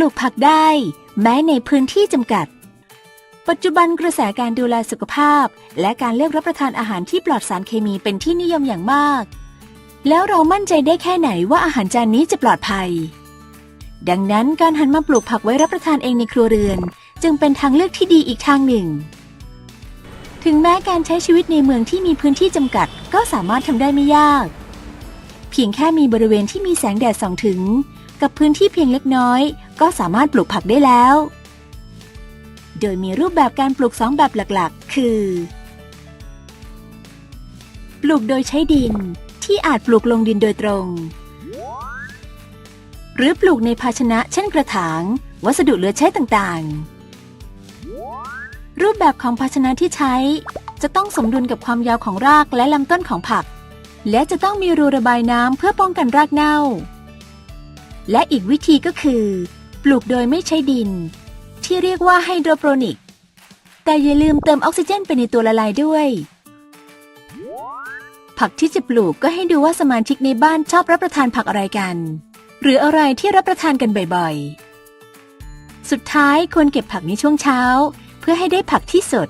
ลูกผักได้ แม้ในพื้นที่จำกัด ปัจจุบันกระแสการดูแลสุขภาพ และการเลือกรับประทานอาหารที่ปลอดสารเคมีเป็นที่นิยมอย่างมาก แล้วเรามั่นใจได้แค่ไหนว่าอาหารจานนี้จะปลอดภัย ดังนั้นการหันมาปลูกผักไว้รับประทานเองในครัวเรือน จึงเป็นทางเลือกที่ดีอีกทางหนึ่ง ถึงแม้การใช้ชีวิตในเมืองที่มีพื้นที่จำกัด ก็สามารถทำได้ไม่ยาก เพียงแค่มีบริเวณที่มีแสงแดดส่องถึงกับพื้นที่เพียงเล็กน้อย ก็สามารถปลูกผักได้แล้ว โดยมีรูปแบบการปลูกสองแบบหลักๆ คือ ปลูกโดยใช้ดินที่อาจปลูกลงดินโดยตรง หรือปลูกในภาชนะเช่นกระถาง วัสดุเหลือใช้ต่างๆ รูปแบบของภาชนะที่ใช้ จะต้องสมดุลกับความยาวของรากและลำต้นของผัก และจะต้องมีรูระบายน้ำเพื่อป้องกันรากเน่าและอีกวิธีก็คือ ปลูกโดยไม่ใช้ดิน ที่เรียกว่าไฮโดรโปรนิก แต่อย่าลืมเติมออกซิเจนไปในตัวละลายด้วย ผักที่จะปลูกก็ให้ดูว่าสมาชิกในบ้านชอบรับประทานผักอะไรกัน หรืออะไรที่รับประทานกันบ่อยๆ สุดท้ายควรเก็บผักในช่วงเช้า เพื่อให้ได้ผักที่สด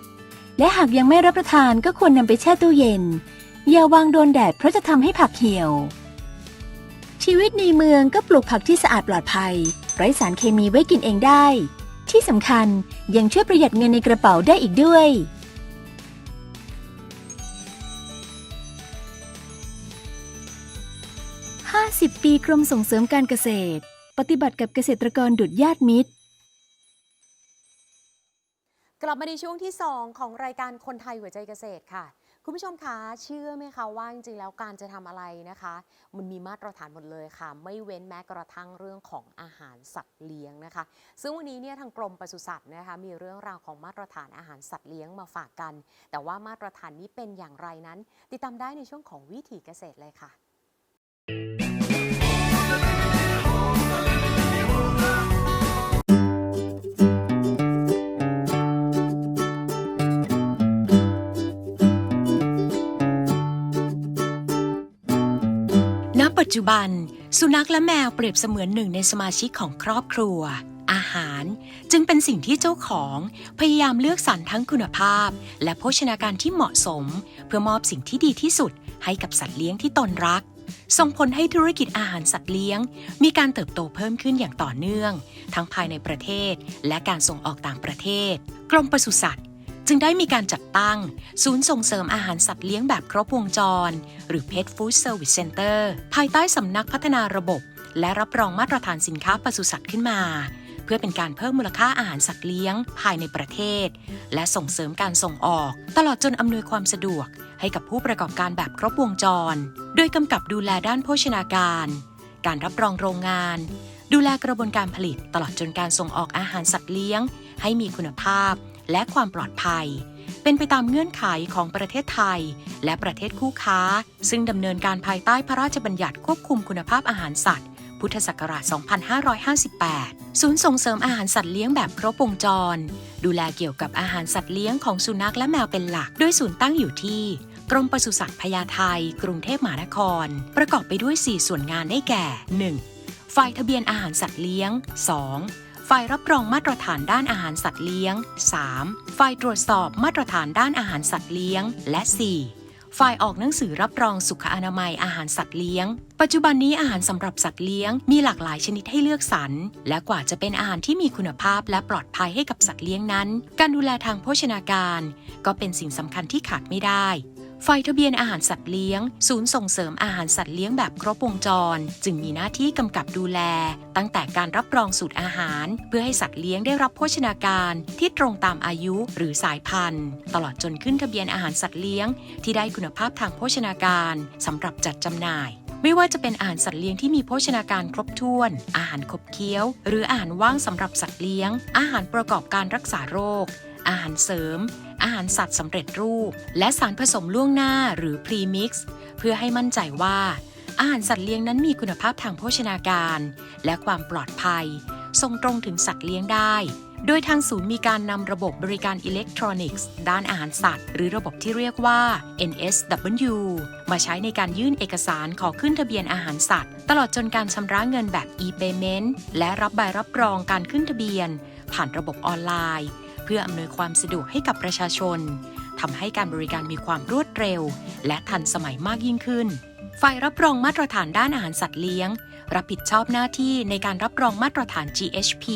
และหากยังไม่รับประทานก็ควรนำไปแช่ตู้เย็น อย่าวางโดนแดดเพราะจะทำให้ผักเหี่ยว ชีวิตในเมืองก็ปลูกผักที่สะอาดปลอดภัย ไร้สารเคมีไว้กินเองได้ ที่สำคัญยังช่วยประหยัดเงินในกระเป๋าได้อีกด้วย 50 ปีกรมส่งเสริมการเกษตร ปฏิบัติกับเกษตรกรดุดญาติมิตร กลับมาในช่วงที่ 2 ของรายการคนไทยหัวใจเกษตรค่ะ คุณผู้ชมคะเชื่อไหมคะว่าจริงๆแล้วการจะทำอะไรนะคะ มันมีมาตรฐานหมดเลยค่ะ ไม่เว้นแม้กระทั่งเรื่องของอาหารสัตว์เลี้ยงนะคะ ซึ่งวันนี้เนี่ยทางกรมปศุสัตว์นะคะมีเรื่องราวของมาตรฐานอาหารสัตว์เลี้ยงมาฝากกัน แต่ว่ามาตรฐานนี้เป็นอย่างไรนั้น ติดตามได้ในช่วงของวิถีเกษตรเลยค่ะ จจุบัน สุนัขและแมวเปรียบเสมือนหนึ่งในสมาชิกของครอบครัว อาหาร จึงเป็นสิ่งที่เจ้าของพยายามเลือกสรรทั้งคุณภาพ และโภชนาการที่เหมาะสม เพื่อมอบสิ่งที่ดีที่สุดให้กับสัตว์เลี้ยงที่ตนรัก ส่งผลให้ธุรกิจอาหารสัตว์เลี้ยง มีการเติบโตเพิ่มขึ้นอย่างต่อเนื่อง ทั้งภายในประเทศ และการส่งออกต่างประเทศ กรมปศุสัตว์ จึงได้มีการจัดตั้ง ศูนย์ส่งเสริมอาหารสัตว์เลี้ยงแบบครบวงจร หรือ Pet Food Service Center ภายใต้สำนักพัฒนาระบบ และรับรองมาตรฐานสินค้าปศุสัตว์ขึ้นมา เพื่อเป็นการเพิ่มมูลค่าอาหารสัตว์เลี้ยงภายในประเทศ และส่งเสริมการส่งออก ตลอดจนอำนวยความสะดวก ให้กับผู้ประกอบการแบบครบวงจร โดยกำกับดูแลด้านโภชนาการ การรับรองโรงงานดูแลกระบวนการผลิตตลอดจนการส่งออกอาหารสัตว์เลี้ยง ให้มีคุณภาพ และความปลอดภัย เป็นไปตามเงื่อนไขของประเทศไทย และประเทศคู่ค้า ซึ่งดำเนินการภายใต้พระราชบัญญัติควบคุมคุณภาพอาหารสัตว์ พุทธศักราช 2558 ศูนย์ส่งเสริมอาหารสัตว์เลี้ยงแบบครบวงจร ดูแลเกี่ยวกับอาหารสัตว์เลี้ยงของสุนัขและแมวเป็นหลัก โดยศูนย์ตั้งอยู่ที่กรมปศุสัตว์พญาไทกรุงเทพมหานคร ประกอบไปด้วย 4 ส่วนงานได้แก่ 1. ฝ่ายทะเบียนอาหารสัตว์เลี้ยง 2. ฝ่ายรับรองมาตรฐานด้านอาหารสัตว์เลี้ยง 3. ฝ่ายตรวจสอบมาตรฐานด้านอาหารสัตว์เลี้ยง และ 4. ฝ่ายออกหนังสือรับรองสุขอนามัยอาหารสัตว์เลี้ยง ปัจจุบันนี้อาหารสำหรับสัตว์เลี้ยงมีหลากหลายชนิดให้เลือกสรร และกว่าจะเป็นอาหารที่มีคุณภาพและปลอดภัยให้กับสัตว์เลี้ยงนั้น การดูแลทางโภชนาการ ก็เป็นสิ่งสำคัญที่ขาดไม่ได้ ฝ่ายทะเบียนอาหารสัตว์เลี้ยง ศูนย์ส่งเสริมอาหารสัตว์เลี้ยงแบบครบวงจร จึงมีหน้าที่กำกับดูแล ตั้งแต่การรับรองสูตรอาหาร เพื่อให้สัตว์เลี้ยงได้รับโภชนาการที่ตรงตามอายุหรือสายพันธุ์ ตลอดจนขึ้นทะเบียนอาหารสัตว์เลี้ยง ที่ได้คุณภาพทางโภชนาการสำหรับจัดจำหน่ายไม่ว่าจะเป็นอาหารสัตว์เลี้ยงที่มีโภชนาการครบถ้วน อาหารขบเคี้ยว หรืออาหารว่างสำหรับสัตว์เลี้ยง อาหารประกอบการรักษาโรค อาหารเสริม อาหารสัตว์สำเร็จรูป และสารผสมล่วงหน้าหรือพรีมิกซ์เพื่อให้มั่นใจว่า อาหารสัตว์เลี้ยงนั้นมีคุณภาพทางโภชนาการ และความปลอดภัย ส่งตรงถึงสัตว์เลี้ยงได้ โดยทางศูนย์มีการนำระบบบริการอิเล็กทรอนิกส์ ด้านอาหารสัตว์ หรือระบบที่เรียกว่า NSW มาใช้ในการยื่นเอกสารขอขึ้นทะเบียนอาหารสัตว์ ตลอดจนการชำระเงินแบบ e-payment และรับใบรับรองการขึ้นทะเบียน ผ่านระบบออนไลน์ พื่ออำนวยความสะดวกให้กับประชาชนทำให้การบริการมีความรวดเร็ว และทันสมัยมากยิ่งขึ้น ฝ่ายรับรองมาตรฐานด้านอาหารสัตว์เลี้ยง รับผิดชอบหน้าที่ในการรับรองมาตรฐาน GHP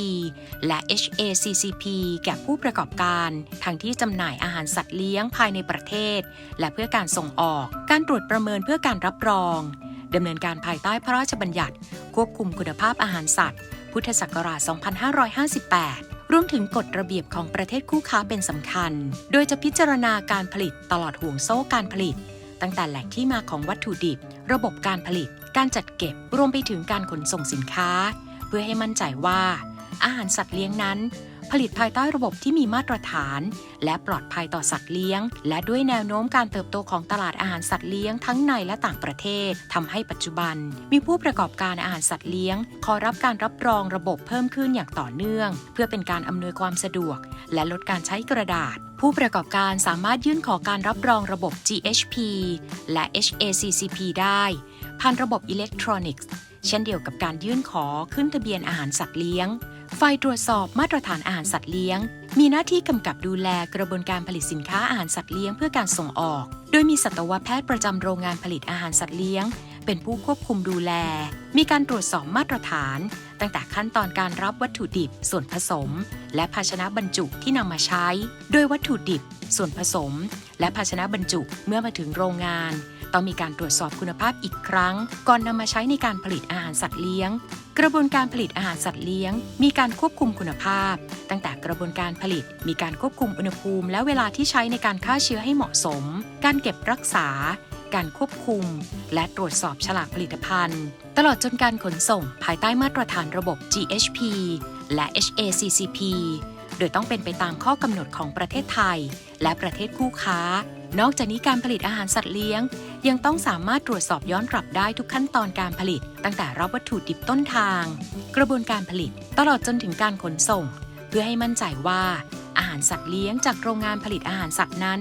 และ HACCP แก่ผู้ประกอบการทั้งที่จำหน่ายอาหารสัตว์เลี้ยงภายในประเทศ และเพื่อการส่งออก การตรวจประเมินเพื่อการรับรองดำเนินการภายใต้พระราชบัญญัติ ควบคุมคุณภาพอาหารสัตว์ พุทธศักราช 2558 รวมถึงกฎระเบียบของประเทศคู่ค้าเป็นสำคัญ โดยจะพิจารณาการผลิตตลอดห่วงโซ่การผลิต ตั้งแต่แหล่งที่มาของวัตถุดิบ ระบบการผลิต การจัดเก็บ รวมไปถึงการขนส่งสินค้า เพื่อให้มั่นใจว่า อาหารสัตว์เลี้ยงนั้น ผลิตภายใต้ระบบที่มีมาตรฐาน และปลอดภัยต่อสัตว์เลี้ยง และด้วยแนวโน้มการเติบโตของตลาดอาหารสัตว์เลี้ยงทั้งในและต่างประเทศทำให้ปัจจุบัน มีผู้ประกอบการอาหารสัตว์เลี้ยง ขอรับการรับรองระบบเพิ่มขึ้นอย่างต่อเนื่อง เพื่อเป็นการอำนวยความสะดวก และลดการใช้กระดาษ ผู้ประกอบการสามารถยื่นขอการรับรองระบบ GHP และ HACCP ได้ผ่านระบบอิเล็กทรอนิกส์ เช่นเดียวกับการยื่นขอขึ้นทะเบียนอาหารสัตว์เลี้ยง ฝ่ายตรวจสอบมาตรฐานอาหารสัตว์เลี้ยง มีหน้าที่กำกับดูแลกระบวนการผลิตสินค้าอาหารสัตว์เลี้ยงเพื่อการส่งออก โดยมีสัตวแพทย์ประจำโรงงานผลิตอาหารสัตว์เลี้ยง เป็นผู้ควบคุมดูแล มีการตรวจสอบมาตรฐาน ตั้งแต่ขั้นตอนการรับวัตถุดิบ ส่วนผสม และภาชนะบรรจุที่นำมาใช้ โดยวัตถุดิบ ส่วนผสม และภาชนะบรรจุเมื่อมาถึงโรงงาน ต้องมีการตรวจสอบคุณภาพอีกครั้ง ก่อนนำมาใช้ในการผลิตอาหารสัตว์เลี้ยง กระบวนการผลิตอาหารสัตว์เลี้ยง มีการควบคุมคุณภาพ ตั้งแต่กระบวนการผลิต มีการควบคุมอุณหภูมิ และเวลาที่ใช้ในการฆ่าเชื้อให้เหมาะสม การเก็บรักษา การควบคุม และตรวจสอบฉลากผลิตภัณฑ์ ตลอดจนการขนส่งภายใต้มาตรฐานระบบ GHP และ HACCP โดยต้องเป็นไปตามข้อกำหนดของประเทศไทย และประเทศคู่ค้า นอกจากนี้การผลิตอาหารสัตว์เลี้ยง ยังต้องสามารถตรวจสอบย้อนกลับได้ทุกขั้นตอนการผลิต ตั้งแต่รับวัตถุดิบต้นทาง กระบวนการผลิต ตลอดจนถึงการขนส่ง เพื่อให้มั่นใจว่า อาหารสัตว์เลี้ยงจากโรงงานผลิตอาหารสัตว์นั้น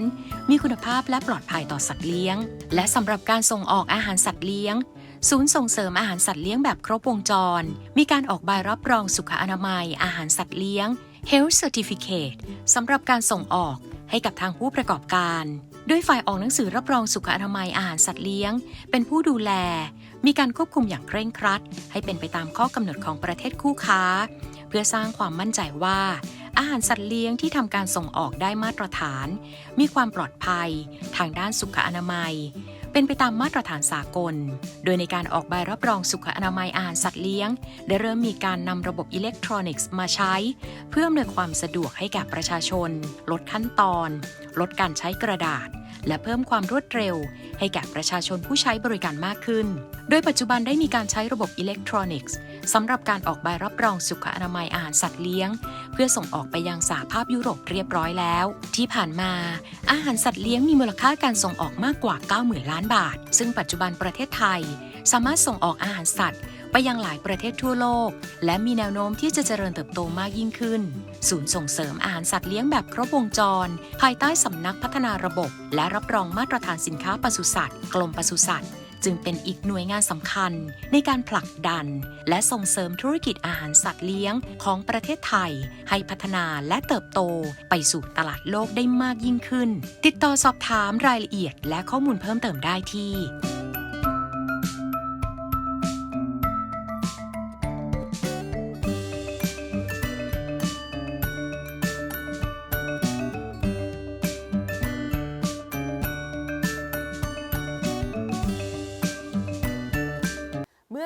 มีคุณภาพและปลอดภัยต่อสัตว์เลี้ยง และสำหรับการส่งออกอาหารสัตว์เลี้ยงศูนย์ส่งเสริมอาหารสัตว์เลี้ยงแบบครบวงจร มีการออกใบรับรองสุขอนามัย อาหารสัตว์เลี้ยง Health Certificate สำหรับการส่งออกให้กับทางผู้ประกอบการ โดยฝ่ายออกหนังสือรับรองสุขอนามัยอาหารสัตว์เลี้ยง เป็นผู้ดูแล มีการควบคุมอย่างเคร่งครัด ให้เป็นไปตามข้อกำหนดของประเทศคู่ค้า เพื่อสร้างความมั่นใจว่า อาหารสัตว์เลี้ยงที่ทำการส่งออกได้มาตรฐาน มีความปลอดภัย ทางด้านสุขอนามัย เป็นไปตามมาตรฐานสากล โดยในการออกใบรับรองสุขอนามัยอาหารสัตว์เลี้ยง ได้เริ่มมีการนำระบบอิเล็กทรอนิกส์มาใช้ เพื่ออำนวยความสะดวกให้แก่ประชาชน ลดขั้นตอน ลดการใช้กระดาษ และเพิ่มความรวดเร็ว ให้แก่ประชาชนผู้ใช้บริการมากขึ้น โดยปัจจุบันได้มีการใช้ระบบอิเล็กทรอนิกส์ สำหรับการออกใบรับรองสุขอนามัยอาหารสัตว์เลี้ยง เพื่อส่งออกไปยังสหภาพยุโรปเรียบร้อยแล้ว ที่ผ่านมา อาหารสัตว์เลี้ยงมีมูลค่าการส่งออกมากกว่า 90,000 ล้านบาท ซึ่งปัจจุบันประเทศไทย สามารถส่งออกอาหารสัตว์ไปยังหลายประเทศทั่วโลก และมีแนวโน้มที่จะเจริญเติบโตมากยิ่งขึ้น ศูนย์ส่งเสริมอาหารสัตว์เลี้ยงแบบครบวงจร ภายใต้สำนักพัฒนาระบบ และรับรองมาตรฐานสินค้าปศุสัตว์กรมปศุสัตว์ จึงเป็นอีกหน่วยงานสำคัญในการผลักดัน และส่งเสริมธุรกิจอาหารสัตว์เลี้ยงของประเทศไทย ให้พัฒนาและเติบโตไปสู่ตลาดโลกได้มากยิ่งขึ้น ติดต่อสอบถามรายละเอียดและข้อมูลเพิ่มเติมได้ที่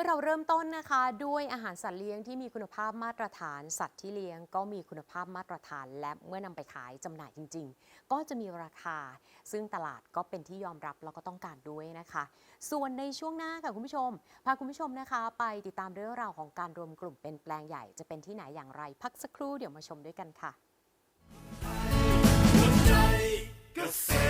เมื่อเราเริ่มต้นนะคะ ด้วยอาหารสัตว์เลี้ยงที่มีคุณภาพมาตรฐาน สัตว์ที่เลี้ยงก็มีคุณภาพมาตรฐาน และเมื่อนำไปขายจำหน่ายจริง ๆ ก็จะมีราคา ซึ่งตลาดก็เป็นที่ยอมรับแล้วก็ต้องการด้วยนะคะ ส่วนในช่วงหน้าค่ะคุณผู้ชม พาคุณผู้ชมนะคะ ไปติดตามเรื่องราวของการรวมกลุ่มเป็นแปลงใหญ่จะเป็นที่ไหนอย่างไร พักสักครู่เดี๋ยวมาชมด้วยกันค่ะ เกษ